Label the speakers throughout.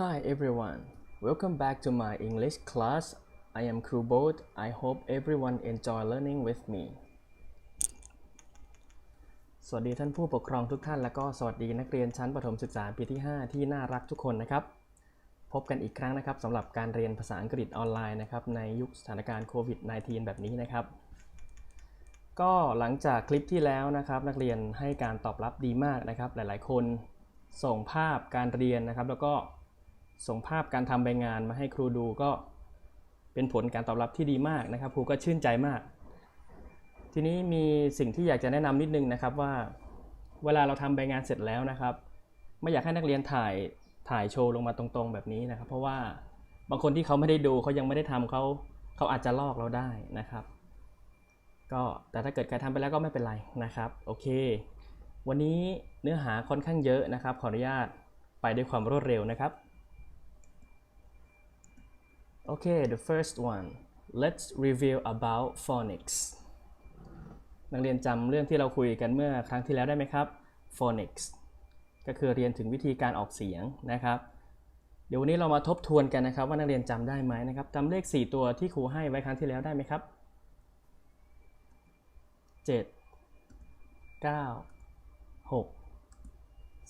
Speaker 1: Hi everyone, welcome back to my English class. I am Krubot. I hope everyone enjoy learning with me. สวัสดีท่านผู้ปกครองทุกท่าน และก็สวัสดีนักเรียนชั้นประถมศึกษาปีที่ 5 ที่น่ารักทุกคนนะครับ พบกันอีกครั้งนะครับสำหรับการเรียนภาษาอังกฤษออนไลน์นะครับในยุคสถานการณ์โควิด -19 แบบนี้นะครับ ก็หลังจากคลิปที่แล้วนะครับ นักเรียนให้การตอบรับดีมากนะครับ หลายๆ คนส่งภาพการเรียนนะครับ แล้วก็ ส่งภาพการทำใบงานมาให้ครูดูก็เป็นผลการตอบรับที่ดีมากนะครับ ครูก็ชื่นใจมาก ทีนี้มีสิ่งที่อยากจะแนะนำนิดนึงนะครับว่า เวลาเราทำใบงานเสร็จแล้วนะครับ ไม่อยากให้นักเรียนถ่ายถ่ายโชว์ลงมาตรงๆแบบนี้นะครับ เพราะว่าบางคนที่เขาไม่ได้ดูเขายังไม่ได้ทำเขาเขาอาจจะลอกเราได้นะครับก็แต่ถ้าเกิดใครทำไปแล้วก็ไม่เป็นไรนะครับ โอเค วันนี้เนื้อหาค่อนข้างเยอะนะครับ ขออนุญาตไปด้วยความรวดเร็วนะครับ โอเค the first one let's review about phonics นักเรียนจำเรื่องที่เราคุยกันเมื่อครั้งที่แล้วได้ไหมครับ phonics ก็คือเรียนถึงวิธีการออกเสียงนะครับ เดี๋ยววันนี้เรามาทบทวนกันนะครับ ว่านักเรียนจำได้ไหมนะครับจำเลข 4 ตัวที่ครูให้ไว้ครั้งที่แล้วได้ไหมครับ 7 9 6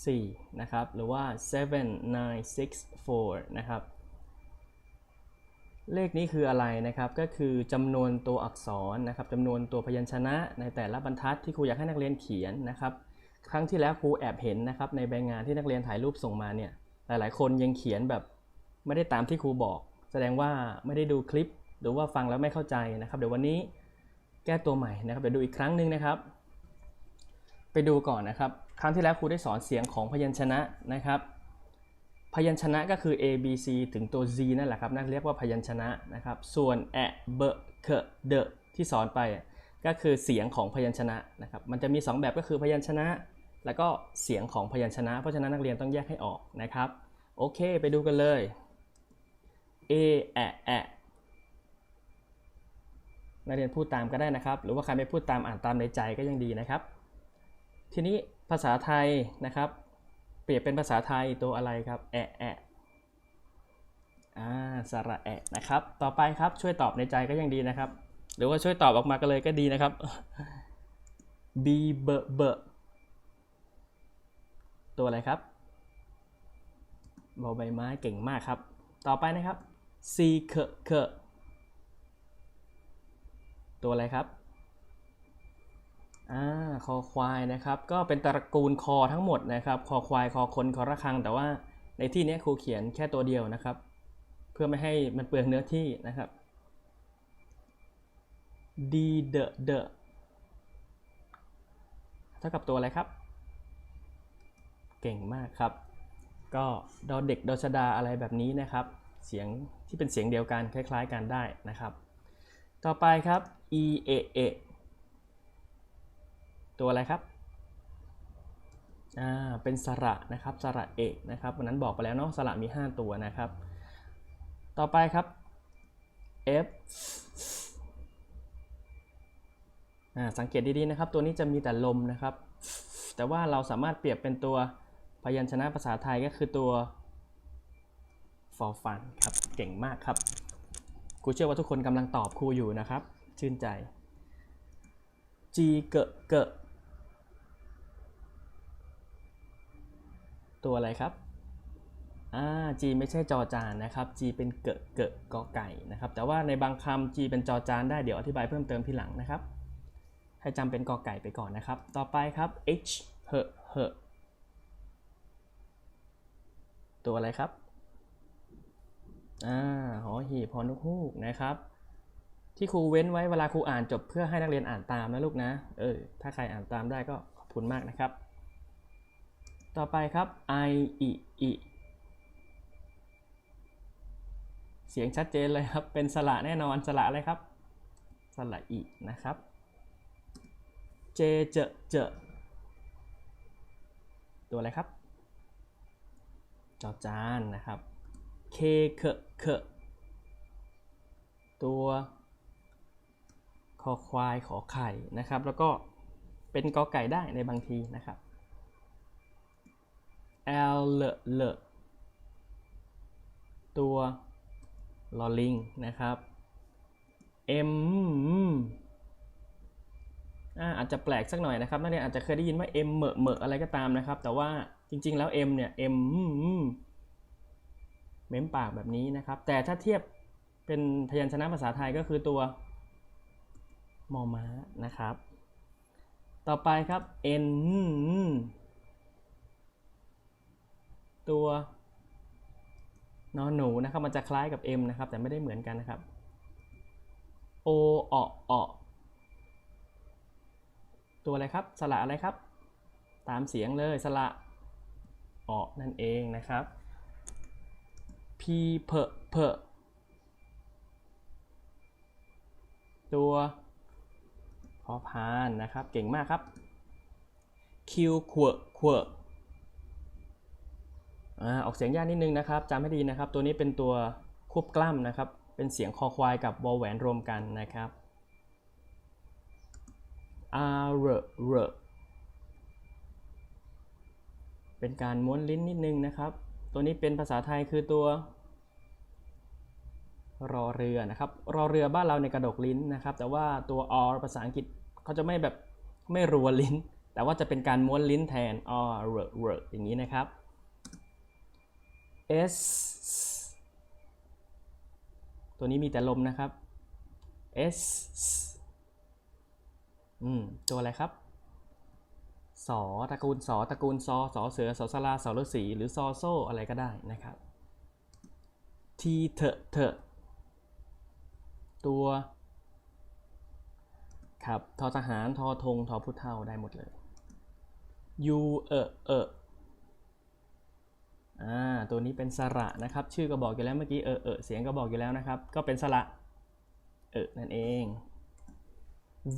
Speaker 1: 4 นะครับ หรือว่า 7 9 6 4 นะครับ เลขนี้คืออะไรนะครับ ก็คือจำนวนตัวอักษรนะครับจำนวนตัวพยัญชนะในแต่ละบรรทัดที่ครูอยากให้นักเรียนเขียนนะครับ ครั้งที่แล้วครูแอบเห็นนะครับในใบงานที่นักเรียนถ่ายรูปส่งมาเนี่ย หลายๆ คนยังเขียนแบบไม่ได้ตามที่ครูบอก แสดงว่าไม่ได้ดูคลิป หรือว่าฟังแล้วไม่เข้าใจนะครับ เดี๋ยววันนี้แก้ตัวใหม่นะครับ เดี๋ยวดูอีกครั้งหนึ่งนะครับ ไปดูก่อนนะครับ ครั้งที่แล้วครูได้สอนเสียงของพยัญชนะนะครับ พยัญชนะก็คือ A B C ถึงตัว Z นั่นแหละครับนั่นเรียกว่าพยัญชนะนะครับ ส่วนแอะเบะเคเดที่สอนไปก็คือเสียงของพยัญชนะนะครับ มันจะมี 2 แบบก็คือพยัญชนะ แล้วก็เสียงของพยัญชนะ เพราะฉะนั้นนักเรียนต้องแยกให้ออกนะครับ โอเค ไปดูกันเลย A แอะแอะนักเรียนพูดตามก็ได้นะครับ หรือว่าใครไม่พูดตามอ่านตามในใจก็ยังดีนะครับ ทีนี้ภาษาไทยนะครับ เปรียบเป็นภาษาไทยตัวอะไรครับ แอะแอะอ่าสระแอะนะครับ ต่อไปครับช่วยตอบในใจก็ยังดีนะครับ หรือว่าช่วยตอบออกมากันเลยก็ดีนะครับ B เบเบตัวอะไรครับบอใบไม้เก่งมากครับ ต่อไปนะครับ C เคเคตัวอะไรครับ อ่าคอควายนะครับ ก็เป็นตระกูลคอทั้งหมดนะครับ คอควายคอคนคอระฆัง แต่ว่าในที่นี้ครูเขียนแค่ตัวเดียวนะครับ เพื่อไม่ให้มันเปลืองเนื้อที่นะครับ D เดอเดอเท่ากับตัวอะไรครับ เก่งมากครับ ก็ดอเด็กดอชดาอะไรแบบนี้นะครับ เสียงที่เป็นเสียงเดียวกันคล้ายๆกันได้นะครับ ต่อไปครับ e a a ตัวอะไรครับอ่าเป็นสระนะครับสระเอกนะครับวันนั้นบอกไปแล้วเนาะสระมี 5 ตัวนะครับ ต่อไปครับ f อ่าสังเกตดีๆนะครับ ตัวนี้จะมีแต่ลมนะครับ แต่ว่าเราสามารถเปรียบเป็นตัวพยัญชนะภาษาไทยก็คือตัวฟอฟันครับเก่งมากครับครูเชื่อว่าทุกคนกำลังตอบครูอยู่นะครับ ชื่นใจ G เกะเกะ ตัวอะไรครับอ่า G ไม่ใช่จอจานนะครับ G เป็นเกะเกะกอไก่นะครับ แต่ว่าในบางคำ G เป็นจอจานได้ เดี๋ยวอธิบายเพิ่มเติมทีหลังนะครับ ให้จำเป็นกอไก่ไปก่อนนะครับ ต่อไปครับ H เหอะเหอะตัวอะไรครับ อ่า หอหีบหอนุฮูกนะครับ ที่ครูเว้นไว้เวลาครูอ่านจบเพื่อให้นักเรียนอ่านตามนะลูกนะ เออ ถ้าใครอ่านตามได้ก็ขอบคุณมากนะครับ ต่อไปครับ i i i เสียงชัดเจนเลยครับ เป็นสระแน่นอนสระอะไรครับ สระอีนะครับ j เจเจตัวอะไรครับ จอจานนะครับ k เคเคตัวคอควายขอไข่นะครับ แล้วก็เป็นกอไก่ได้ในบางทีนะครับ L เลเลตัวลอลิงนะครับ M อ่าอาจจะแปลกสักหน่อยนะครับนักเรียนอาจจะเคยได้ยินว่า M เหมอะเหมอะอะไรก็ตามนะครับ แต่ว่าจริง ๆ แล้ว M เนี่ย M เม้มปากแบบนี้นะครับ แต่ถ้าเทียบเป็นพยัญชนะภาษาไทยก็คือตัวมอม้านะครับ ต่อไปครับ N ตัวนอนหนูนะครับมันจะคล้ายกับ M นะครับ แต่ไม่ได้เหมือนกันนะครับ O ออออตัวอะไรครับ สระอะไรครับ ตามเสียงเลยสระออนั่นเองนะครับ P เพเพอตัวพอพานนะครับ เก่งมากครับ Q ขวขวอ่า ออกเสียงยากนิดนึงนะครับจำให้ดีนะครับ ตัวนี้เป็นตัวควบกล้ำนะครับ เป็นเสียงคอควายกับวอลแหวนรวมกันนะครับ R R เป็นการม้วนลิ้นนิดนึงนะครับ ตัวนี้เป็นภาษาไทยคือตัว รอเรือนะครับ รอเรือบ้านเราในกระดกลิ้นนะครับ แต่ว่าตัว R ภาษาอังกฤษเขาจะไม่แบบไม่รัวลิ้น แต่ว่าจะเป็นการม้วนลิ้นแทน R R อย่างนี้นะครับ S ตัวนี้มีแต่ลมนะครับ S อืม ตัวอะไรครับสอตระกูลสอตระกูลซอสอเสือสอสลาสอฤาษีหรือซอโซอะไรก็ได้นะครับ T เถอะเถอะตัวครับทอทหารทอธงทอพุทเท่าได้หมดเลย U เออเออ อ่าตัวนี้เป็นสระนะครับ ชื่อก็บอกอยู่แล้วเมื่อกี้เออเออเสียงก็บอกอยู่แล้วนะครับ ก็เป็นสระเออนั่นเอง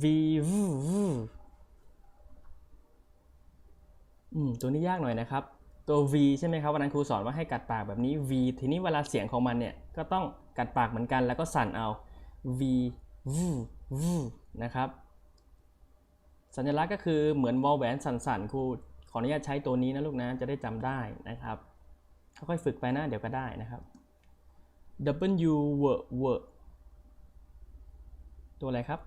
Speaker 1: V V V อืมตัวนี้ยากหน่อยนะครับ ตัว V ใช่ไหมครับวันนั้นครูสอนว่าให้กัดปากแบบนี้ V ทีนี้เวลาเสียงของมันเนี่ยก็ต้องกัดปากเหมือนกันแล้วก็สั่นเอา V V V นะครับ สัญลักษณ์ก็คือเหมือนวอลแหวนสั่นๆครูขออนุญาตใช้ตัวนี้นะลูกนะจะได้จำได้นะครับ ค่อยๆฝึกไปนะเดี๋ยวก็ได้นะครับ W W W ตัวอะไรครับ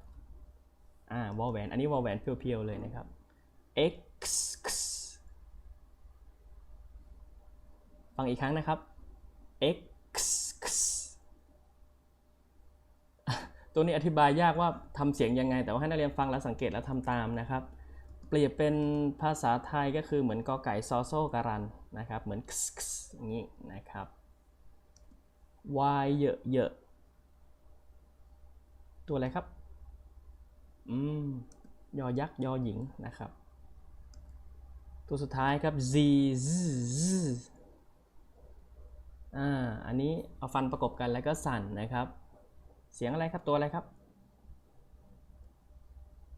Speaker 1: อ่าวอลแหวน อันนี้วอลแหวนเพียวๆเลยนะครับ X ฟังอีกครั้งนะครับ X ตัวนี้อธิบายยากว่าทำเสียงยังไง แต่ว่าให้นักเรียนฟังแล้วสังเกตแล้วทำตามนะครับ เปรียบเป็นภาษาไทยก็คือเหมือนกอไก่ซอโซการันนะครับ เหมือนอย่างนี้นะครับ Y เยอะเยอะตัวอะไรครับ อืม ยอยักษ์ ยอหญิงนะครับ ตัวสุดท้ายครับ Z Z Z อ่า อันนี้เอาฟันประกบกันแล้วก็สั่นนะครับ เสียงอะไรครับ ตัวอะไรครับ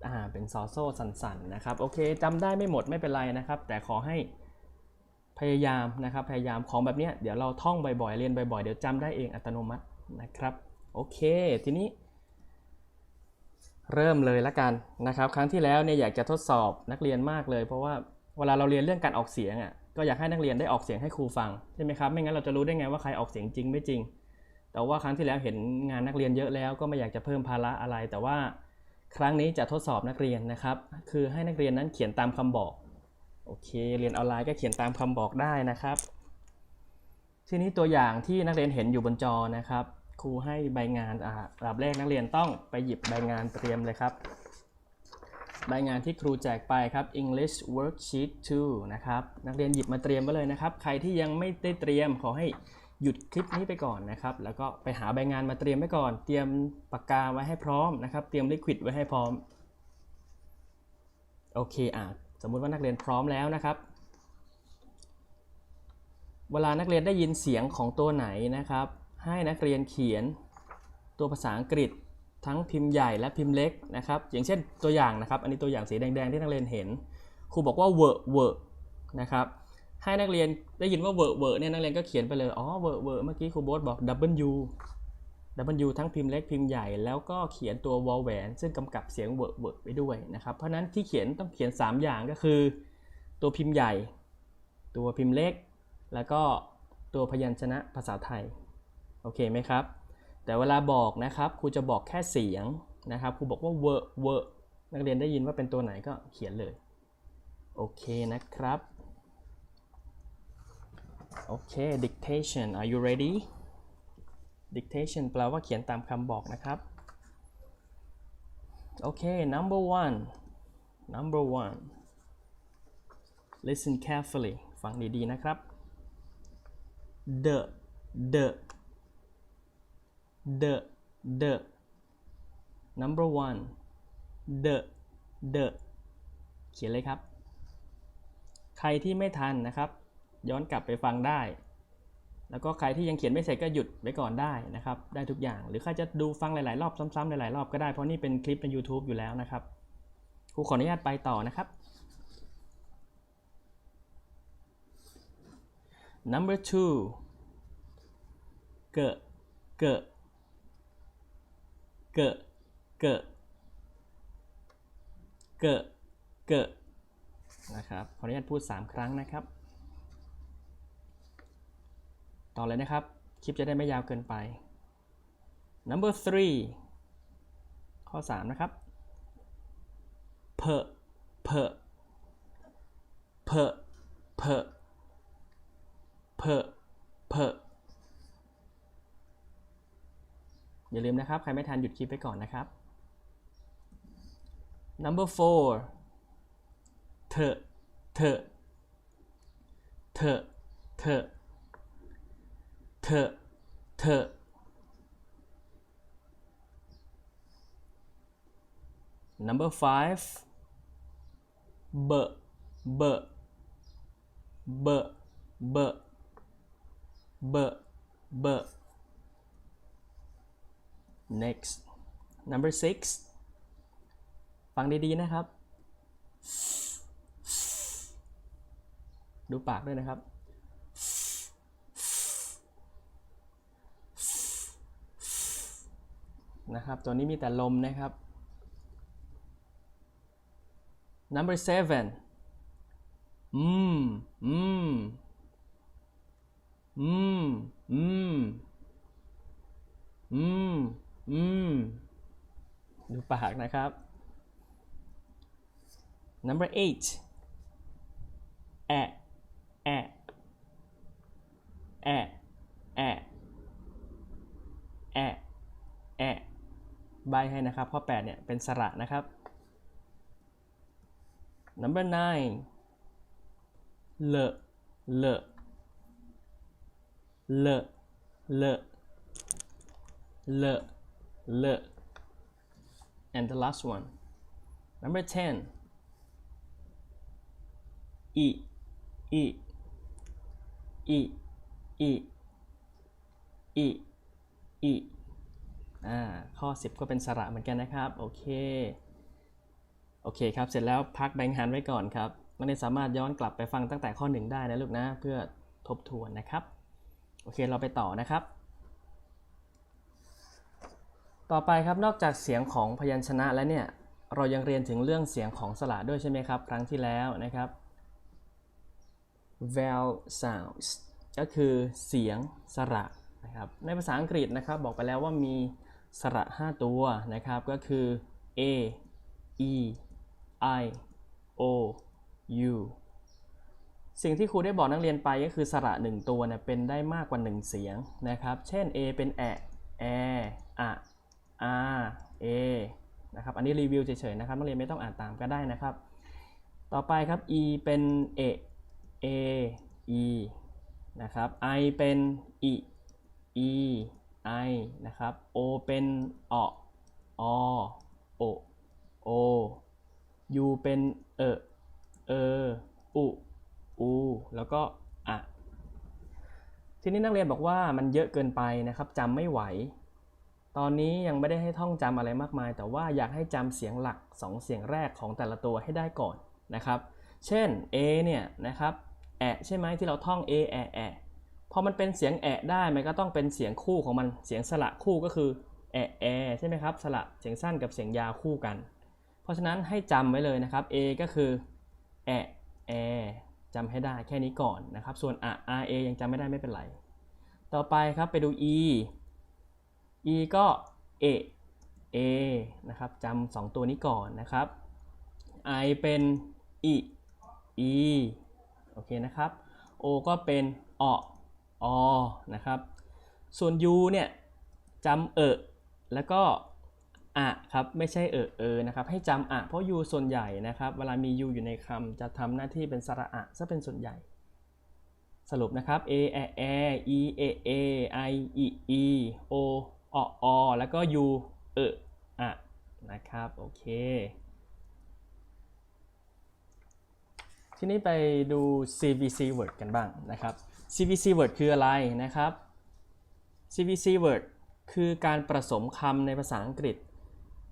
Speaker 1: อ่าเป็นซอโซ่สั่นๆนะครับโอเคจำได้ไม่หมดไม่เป็นไรนะครับ แต่ขอให้พยายามนะครับพยายามของแบบเนี้ยเดี๋ยวเราท่องบ่อยๆเรียนบ่อยๆเดี๋ยวจำได้เองอัตโนมัตินะครับโอเค ทีนี้ เริ่มเลยละกันนะครับ ครั้งที่แล้วเนี่ยอยากจะทดสอบนักเรียนมากเลย เพราะว่าเวลาเราเรียนเรื่องการออกเสียงอะก็อยากให้นักเรียนได้ออกเสียงให้ครูฟังใช่ไหมครับไม่งั้นเราจะรู้ได้ไงว่าใครออกเสียงจริงไม่จริง แต่ว่าครั้งที่แล้วเห็นงานนักเรียนเยอะแล้วก็ไม่อยากจะเพิ่มภาระอะไรแต่ว่า ครั้งนี้จะทดสอบนักเรียนนะครับ คือให้นักเรียนนั้นเขียนตามคำบอก โอเค เรียนออนไลน์ก็เขียนตามคำบอกได้นะครับ ทีนี้ตัวอย่างที่นักเรียนเห็นอยู่บนจอนะครับ ครูให้ใบงานอ่าระดับแรกนักเรียนต้องไปหยิบใบงานเตรียมเลยครับ ใบงานที่ครูแจกไปครับ English Worksheet 2 นะครับ นักเรียนหยิบมาเตรียมไว้เลยนะครับ ใครที่ยังไม่ได้เตรียมขอให้ หยุดคลิปนี้ไปก่อนนะครับ แล้วก็ไปหาใบงานมาเตรียมไว้ก่อน เตรียมปากกาไว้ให้พร้อมนะครับ เตรียมลิควิดไว้ให้พร้อม โอเคอะสมมุติว่านักเรียนพร้อมแล้วนะครับ เวลานักเรียนได้ยินเสียงของตัวไหนนะครับ ให้นักเรียนเขียนตัวภาษาอังกฤษทั้งพิมพ์ใหญ่และพิมพ์เล็กนะครับ อย่างเช่นตัวอย่างนะครับ อันนี้ตัวอย่างสีแดงๆที่นักเรียนเห็น ครูบอกว่า w o r w o r นะครับ ให้นักเรียนได้ยินว่า w o r w o r เนี่ยนักเรียนก็เขียนไปเลย อ๋อ w o r w o r เมื่อกี้ครูโบ๊ทบอก W W ทั้งพิมพ์เล็กพิมพ์ใหญ่แล้วก็เขียนตัววอลแหวน ซึ่งกำกับเสียง w o r w o r ไปด้วยนะครับ เพราะนั้นที่เขียนต้องเขียน 3 อย่างก็คือ ตัวพิมพ์ใหญ่ ตัวพิมพ์เล็ก แล้วก็ตัวพยัญชนะภาษาไทย โอเคไหมครับ แต่เวลาบอกนะครับครูจะบอกแค่เสียงนะครับครูบอกว่า w o r w o r นักเรียนได้ยินว่าเป็นตัวไหนก็เขียนเลย โอเคนะครับ โอเค dictation are you ready dictation แปลว่าเขียนตามคำบอกนะครับ โอเค number one number one listen carefully ฟังดีๆนะครับ the the the the number one the the เขียนเลยครับ ใครที่ไม่ทันนะครับ ย้อนกลับไปฟังได้ แล้วก็ใครที่ยังเขียนไม่เสร็จก็หยุดไว้ก่อนได้นะครับ ได้ทุกอย่าง หรือใครจะดูฟังหลาย ๆ รอบซ้ำๆหลายๆรอบก็ได้ เพราะนี่เป็นคลิปใน YouTube อยู่แล้วนะครับ ครูขออนุญาตไปต่อนะครับ number two เกะเกะเกะเกะเกะเกะนะครับ ขออนุญาตพูด 3 ครั้งนะครับ ต่อเลยนะครับ คลิปจะได้ไม่ยาวเกินไป number three ข้อ 3 นะครับ เพอเพอเพอเพอเพอเพออย่าลืมนะครับ ใครไม่ทันหยุดคลิปไปก่อนนะครับ number four เถอะเถอะเถอะเถอะ ถอะเถอะ number five เบอะเบะเบะเบะเบะเบะ next number six ฟังดีๆนะครับ ดูปากด้วยนะครับ นะครับ ตัวนี้มีแต่ลมนะครับ number seven อืม อืม อืม อืม อืม อืม ดูปากนะครับ number eight แอะแอะแอะแอะแอะแอะ ใบให้นะครับ ข้อ 8 เนี่ย เป็นสระนะครับ number nine เลอะเลอะเลอะเลอะเลอะเลอะ and the last one number 10อีอีอีอีอีอี อ่าข้อ 10 ก็เป็นสระเหมือนกันนะครับ โอเค โอเคครับ เสร็จแล้วพักแบงค์ฮันไว้ก่อนครับนักเรียนสามารถย้อนกลับไปฟังตั้งแต่ข้อ 1 ได้นะลูกนะ เพื่อทบทวนนะครับ โอเคเราไปต่อนะครับต่อไปครับนอกจากเสียงของพยัญชนะแล้วเนี่ยเรายังเรียนถึงเรื่องเสียงของสระด้วยใช่ไหมครับ ครั้งที่แล้วนะครับ vowel sounds ก็คือเสียงสระนะครับในภาษาอังกฤษนะครับ บอกไปแล้วว่ามี สระ 5 ตัวนะครับก็คือ a e i o u สิ่งที่ครูได้บอกนักเรียนไปก็คือสระ 1 ตัวเนี่ยเป็นได้มากกว่า 1 เสียงนะครับ เช่น a เป็นแอะแออะอา a นะครับ อันนี้รีวิวเฉยๆนะครับนักเรียนไม่ต้องอ่านตามก็ได้นะครับ ต่อไปครับ e เป็นเอ a e นะครับ i เป็น i e i นะครับ o เป็นออโอโอ u เป็นเออเออุอูแล้วก็อะทีนี้นักเรียนบอกว่ามันเยอะเกินไปนะครับจำไม่ไหว ตอนนี้ยังไม่ได้ให้ท่องจำอะไรมากมาย แต่ว่าอยากให้จำเสียงหลัก 2 เสียงแรกของแต่ละตัวให้ได้ก่อนนะครับ เช่น a เนี่ยนะครับแอะใช่ไหมที่เราท่อง a แอะแอะ พอมันเป็นเสียงแอะได้มันก็ต้องเป็นเสียงคู่ของมันเสียงสระคู่ก็คือแอะแอใช่ไหมครับสระเสียงสั้นกับเสียงยาวคู่กัน เพราะฉะนั้นให้จำไว้เลยนะครับ a ก็คือแอะแอจำให้ได้แค่นี้ก่อนนะครับ ส่วนอะ r a ยังจำไม่ได้ไม่เป็นไร ต่อไปครับไปดู e e ก็ a a นะครับจำสองตัวนี้ก่อนนะครับ i เป็น e e โอเคนะครับ o ก็เป็นออ อนะครับ ส่วน u เนี่ยจำเออแล้วก็อะครับไม่ใช่เออเออนะครับให้จำอะเพราะ u ส่วนใหญ่นะครับเวลามี u อยู่ในคำจะทำหน้าที่เป็นสระอะซะเป็นส่วนใหญ่ สรุปนะครับ a a a e a a i e e o o o แล้วก็ u เอออะนะครับโอเค ทีนี้ไปดู CVC word กันบ้างนะครับ CVC word คืออะไรนะครับ CVC word คือการผสมคำในภาษาอังกฤษ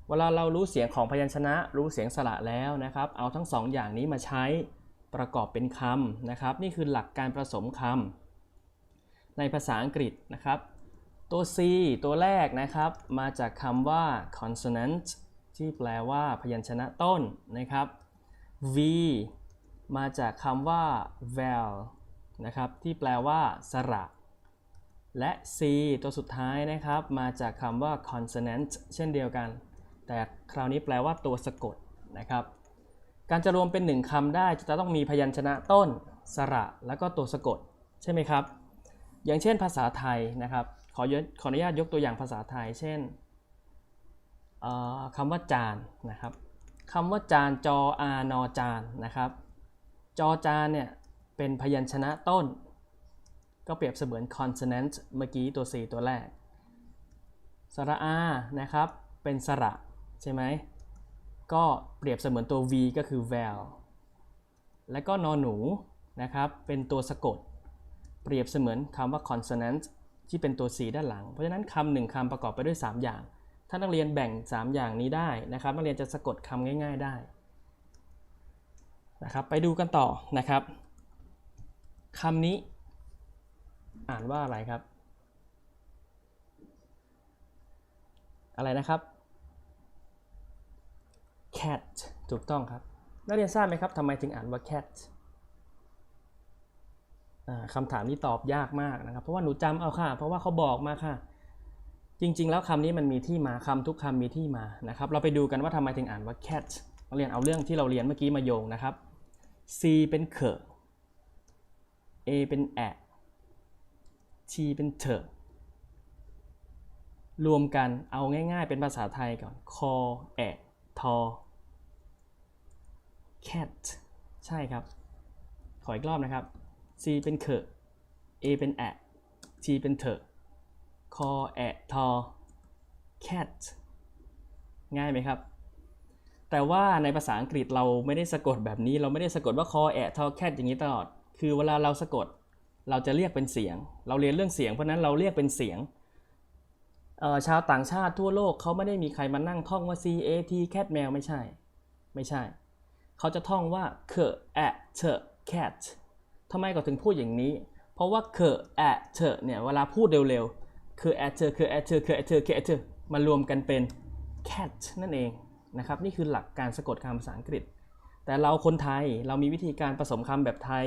Speaker 1: เวลาเรารู้เสียงของพยัญชนะ รู้เสียงสระแล้วนะครับ เอาทั้งสองอย่างนี้มาใช้ประกอบเป็นคำนะครับ นี่คือหลักการผสมคำในภาษาอังกฤษนะครับ ตัว C ตัวแรกนะครับ มาจากคำว่า consonant ที่แปลว่าพยัญชนะต้นนะครับ V มาจากคำว่า vowel นะครับที่แปลว่าสระ และ C ตัวสุดท้ายนะครับมาจากคำว่า consonant เช่นเดียวกัน แต่คราวนี้แปลว่าตัวสะกดนะครับการจะรวมเป็นหนึ่งคำได้จะต้องมีพยัญชนะต้น สระ แล้วก็ตัวสะกด ใช่ไหมครับ อย่างเช่นภาษาไทยนะครับ ขอขออนุญาตยกตัวอย่างภาษาไทย เช่นคำว่าจานนะครับคำว่าจานจออานอจานนะครับ จอจานเนี่ย เป็นพยัญชนะต้น ก็เปรียบเสมือน consonant เมื่อกี้ตัว C ตัวแรก สระอา นะครับ เป็นสระ ใช่ไหม ก็เปรียบเสมือนตัว V ก็คือ vowel และก็นอหนู นะครับ เป็นตัวสะกด เปรียบเสมือนคำว่า consonant ที่เป็นตัว C ด้านหลัง เพราะฉะนั้นคำหนึ่งคำประกอบไปด้วย 3 อย่าง ถ้านักเรียนแบ่ง 3 อย่างนี้ได้นะครับ นักเรียนจะสะกดคำง่าย ๆได้นะครับ ไปดูกันต่อนะครับ คำนี้ อ่านว่าอะไรครับ อะไรนะครับ cat ถูกต้องครับ นักเรียนทราบไหมครับทำไมถึงอ่านว่า cat คำถามนี้ตอบยากมากนะครับ เพราะว่าหนูจำเอาค่ะ เพราะว่าเขาบอกมาค่ะ จริง ๆ แล้วคำนี้มันมีที่มาคำทุกคำมีที่มานะครับ เราไปดูกันว่าทำไมถึงอ่านว่า cat นักเรียนเอาเรื่องที่เราเรียนเมื่อกี้มาโยงนะครับ C เป็นเข A เป็นแอะ T เป็นเถอะรวมกันเอาง่ายๆ เป็นภาษาไทยก่อน คอ แอะทอ cat ใช่ครับ ขออีกรอบนะครับ C เป็นเข A เป็นแอะ T เป็นเถอะคอ แอะทอ cat ง่ายไหมครับ แต่ว่าในภาษาอังกฤษเราไม่ได้สะกดแบบนี้ เราไม่ได้สะกดว่าคอ แอะทอแคทอย่างนี้ตลอด คือเวลาเราสะกดเราจะเรียกเป็นเสียง เราเรียนเรื่องเสียงเพราะนั้นเราเรียกเป็นเสียงชาวต่างชาติทั่วโลกเขาไม่ได้มีใครมานั่งท่องว่า C A T cat แมวไม่ใช่ ไม่ใช่ เขาจะท่องว่าเคแอะเถอะ cat ทำไมก็ถึงพูดอย่างนี้ เพราะว่าเคแอะเนี่ยเวลาพูดเร็วๆคือแอะเถอะคือแอะเถอะคือแอะเถอะคือแอะเถอะมารวมกันเป็น cat นั่นเองนะครับนี่คือหลักการสะกดคำภาษาอังกฤษ แต่เราคนไทยเรามีวิธีการผสมคำแบบไทย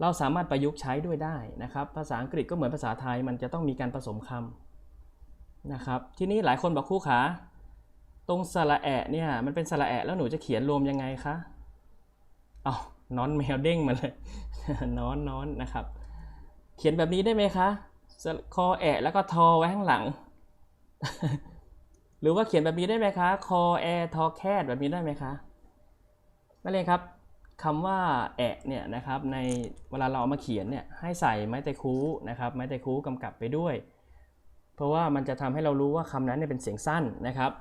Speaker 1: เราสามารถประยุกต์ใช้ด้วยได้นะครับ ภาษาอังกฤษก็เหมือนภาษาไทยมันจะต้องมีการผสมคำนะครับ ทีนี้หลายคนบอกคู่ขา ตรงสระแอะเนี่ยมันเป็นสระแอะแล้วหนูจะเขียนรวมยังไงคะเอานอนแมวเด้งมาเลยนอนนอนนะครับ เขียนแบบนี้ได้ไหมคะคอแอะแล้วก็ทอไว้ข้างหลัง หรือว่าเขียนแบบนี้ได้ไหมคะ คอแอทอแคดแบบนี้ได้ไหมคะนั่นเองครับ คำว่าแอะเนี่ยนะครับในเวลาเราเอามาเขียนเนี่ยให้ใส่ไม้แต่คูนะครับไม้แต่คูกำกับไปด้วย เพราะว่ามันจะทำให้เรารู้ว่าคำนั้นเนี่ยเป็นเสียงสั้นนะครับ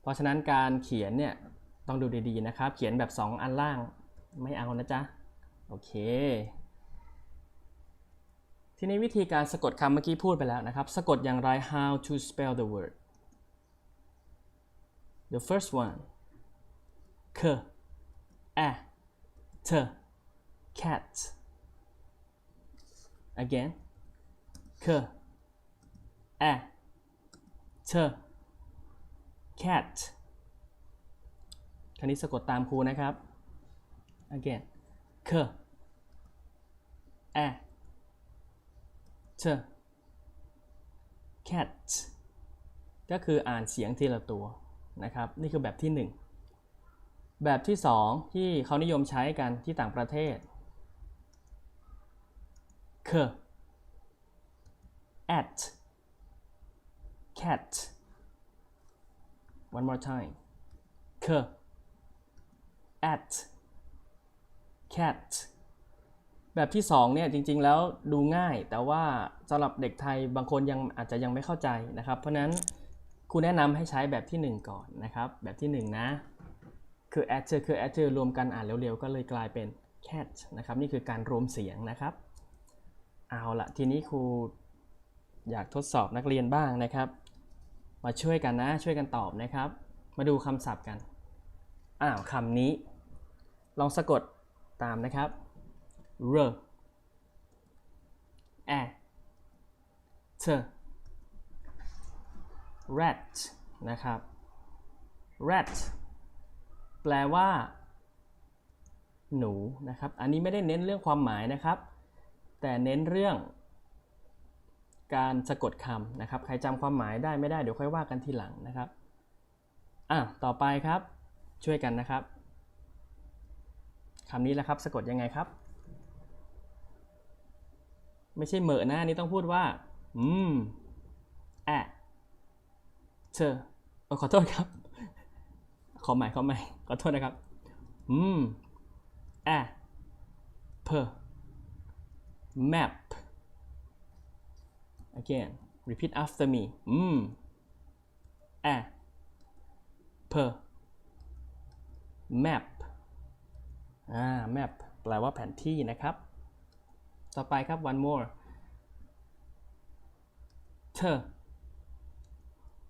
Speaker 1: เพราะฉะนั้นการเขียนเนี่ยต้องดูดีๆนะครับ เขียนแบบ 2 อันล่างไม่เอานะจ๊ะโอเค ทีนี้วิธีการสะกดคำเมื่อกี้พูดไปแล้วนะครับ สะกดอย่างไร how to spell the word the first one k a t cat again k a t cat คราวนี้สะกดตามครูนะครับ again k a cat ก็คืออ่านเสียงทีละตัวนะครับ นี่คือแบบที่1 แบบที่ 2 ที่เขานิยมใช้กันที่ต่างประเทศ k at cat one more time k at cat แบบที่2เนี่ยจริงๆแล้วดูง่าย แต่ว่าสำหรับเด็กไทยบางคนยังอาจจะยังไม่เข้าใจนะครับ เพราะฉะนั้นครูแนะนำให้ใช้แบบที่ 1 ก่อนนะครับ แบบที่ 1 นะ คือ at คือ at รวมกันอ่านเร็วๆ ก็เลยกลายเป็น cat นะครับ นี่คือการรวมเสียงนะครับ เอาละทีนี้ครูอยากทดสอบนักเรียนบ้างนะครับ มาช่วยกันนะ ช่วยกันตอบนะครับ มาดูคำศัพท์กัน อ้าวคำนี้ ลองสะกดตามนะครับ r a t rat นะครับ rat แปลว่า หนูนะครับ อันนี้ไม่ได้เน้นเรื่องความหมายนะครับ แต่เน้นเรื่อง การสะกดคำนะครับ ใครจำความหมายได้ไม่ได้เดี๋ยวค่อยว่ากันทีหลังนะครับอะต่อไปครับ ช่วยกันนะครับคำนี้แหละครับ สะกดยังไงครับ ไม่ใช่เหมอนะอันนี่ต้องพูดว่า อืม แอะเธอเออขอโทษครับ ขอใหม่ขอใหม่ขอโทษนะครับ อืมแอะเพอ map again repeat after me อืมแอะเพอ map อ่า map แปลว่าแผนที่นะครับ ต่อไปครับ one more เธอ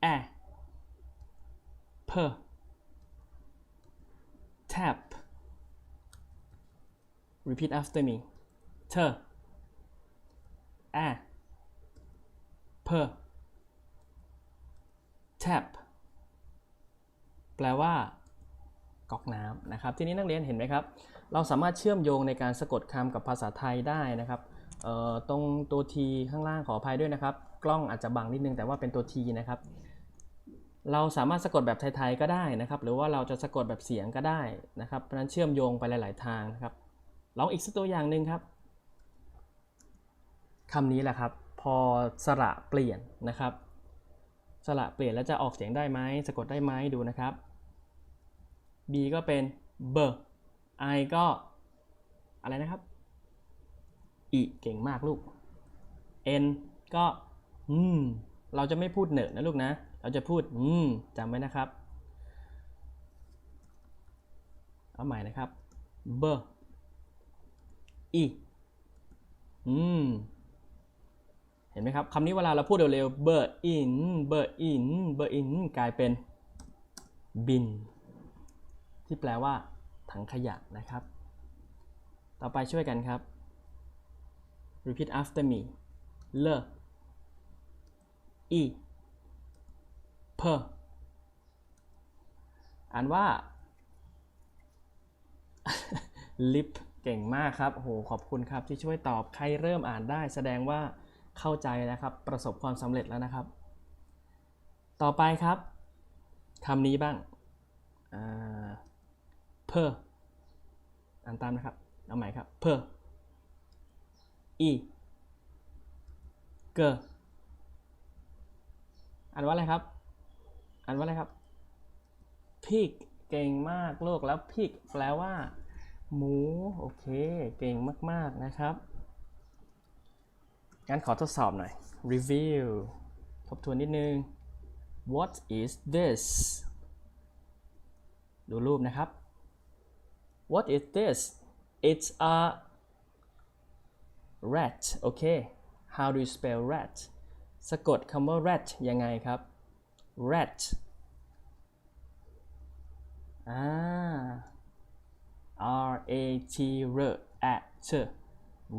Speaker 1: แอเพอ tap repeat after me เธอแอเพอ tap แปลว่าก๊อกน้ำนะครับ ทีนี้นักเรียนเห็นไหมครับ เราสามารถเชื่อมโยงในการสะกดคำกับภาษาไทยได้นะครับตรงตัว T ข้างล่างขออภัยด้วยนะครับ กล้องอาจจะบังนิดนึงแต่ว่าเป็นตัว T นะครับ เราสามารถสะกดแบบไทยๆก็ได้นะครับ หรือว่าเราจะสะกดแบบเสียงก็ได้นะครับเพราะนั้นเชื่อมโยงไปหลาย ๆ ทางนะครับ ลองอีกสักตัวอย่างหนึ่งครับคำนี้แหละครับ พอสระเปลี่ยนนะครับ สระเปลี่ยนแล้วจะออกเสียงได้ไหมสะกดได้ไหมดูนะครับ B ก็เป็น b I ก็อะไรนะครับ E เก่งมากลูก N ก็อืมเราจะไม่พูดเหนอะนะลูกนะ เราจะพูดอืมจำไว้นะครับ เอาใหม่นะครับ b E อืมเห็นไหมครับคำนี้เวลาเราพูดเร็วๆ b in b in b in กลายเป็นบิน ที่แปลว่า ถังขยะนะครับ ต่อไปช่วยกันครับ repeat after me เลอี เพออ่านว่าลิปเก่งมากครับโหขอบคุณครับที่ช่วยตอบใครเริ่มอ่านได้ แสดงว่าเข้าใจนะครับ ประสบความสำเร็จแล้วนะครับ ต่อไปครับคำนี้บ้างเพออ่านตามนะครับ เอาใหม่ครับเพออีเกออ่านว่าอะไรครับ อ่านว่าอะไรครับพิกเก่งมากโลกแล้วพิกแปลว่า หมู โอเค เก่งมาก ๆ นะครับ งั้นขอทดสอบหน่อย review ทบทวนนิดนึง what is this ดูรูปนะครับ What is this? It's a rat. Okay. How do you spell rat? สะกดคำว่า rat ยังไงครับ rat อ่า R A T R A T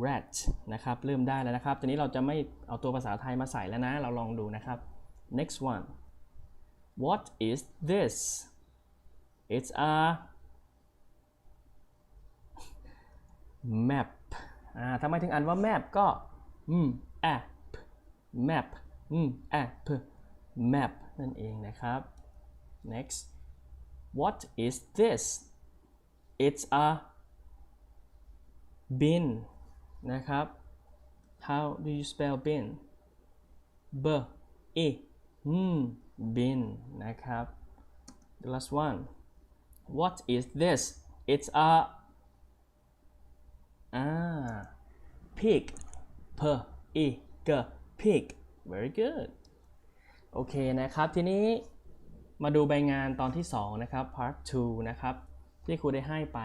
Speaker 1: rat นะครับ เริ่มได้แล้วนะครับ ทีนี้เราจะไม่เอาตัวภาษาไทยมาใส่แล้วนะ เราลองดูนะครับ next one What is this? It's a map อ่าทำไมถึงอ่านว่า map ก็ อืมอะ map อืม app map นั่นเองนะครับ next what is this it's a bin นะครับ how do you spell bin b e อืม bin นะครับ the last one what is this it's a อ่า pig p e g pig very good โอเคนะครับ ทีนี้มาดูใบงานตอนที่ 2 นะครับ part 2 นะครับ ที่ครูได้ให้ไป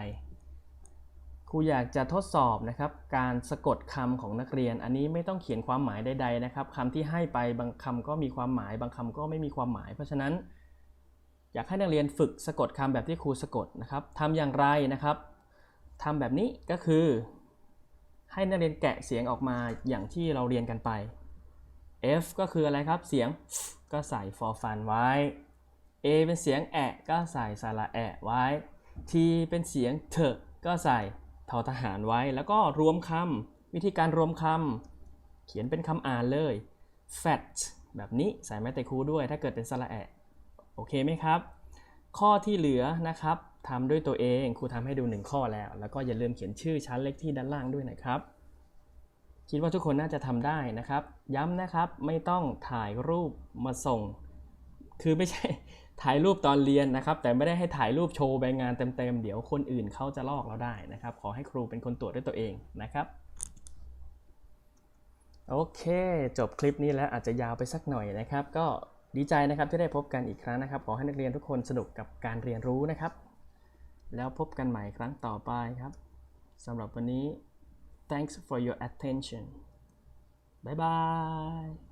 Speaker 1: ครูอยากจะทดสอบนะครับ การสะกดคำของนักเรียน อันนี้ไม่ต้องเขียนความหมายใดๆนะครับคำที่ให้ไปบางคำก็มีความหมาย บางคำก็ไม่มีความหมาย เพราะฉะนั้น อยากให้นักเรียนฝึกสะกดคำแบบที่ครูสะกดนะครับทำอย่างไรนะครับทำแบบนี้ก็คือ ให้นักเรียนแกะเสียงออกมาอย่างที่เราเรียนกันไป F ก็คืออะไรครับ เสียงก็ใส่ for fun ไว้ A เป็นเสียงแอะก็ใส่สระแอะไว้ T เป็นเสียงเถอะก็ใส่ทอทหารไว้ แล้วก็รวมคำวิธีการรวมคำเขียนเป็นคำอ่านเลย fat แบบนี้ใส่แม่แต่ครูด้วย ถ้าเกิดเป็นสระแอะโอเคไหมครับ ข้อที่เหลือนะครับทำด้วยตัวเองครูทำให้ดู 1 ข้อแล้ว แล้วก็อย่าลืมเขียนชื่อชั้นเลขที่ด้านล่างด้วยนะครับ คิดว่าทุกคนน่าจะทำได้นะครับ ย้ำนะครับไม่ต้องถ่ายรูปมาส่ง คือไม่ใช่ถ่ายรูปตอนเรียนนะครับ แต่ไม่ได้ให้ถ่ายรูปโชว์ใบงานเต็มๆ เดี๋ยวคนอื่นเขาจะลอกเราได้นะครับ ขอให้ครูเป็นคนตรวจด้วยตัวเองนะครับ โอเค จบคลิปนี้แล้วอาจจะยาวไปสักหน่อยนะครับ ก็ดีใจนะครับที่ได้พบกันอีกครั้งนะครับ ขอให้นักเรียนทุกคนสนุกกับการเรียนรู้นะครับ แล้วพบกันใหม่ครั้งต่อไปครับสำหรับวันนี้ thanks for your attention. Bye bye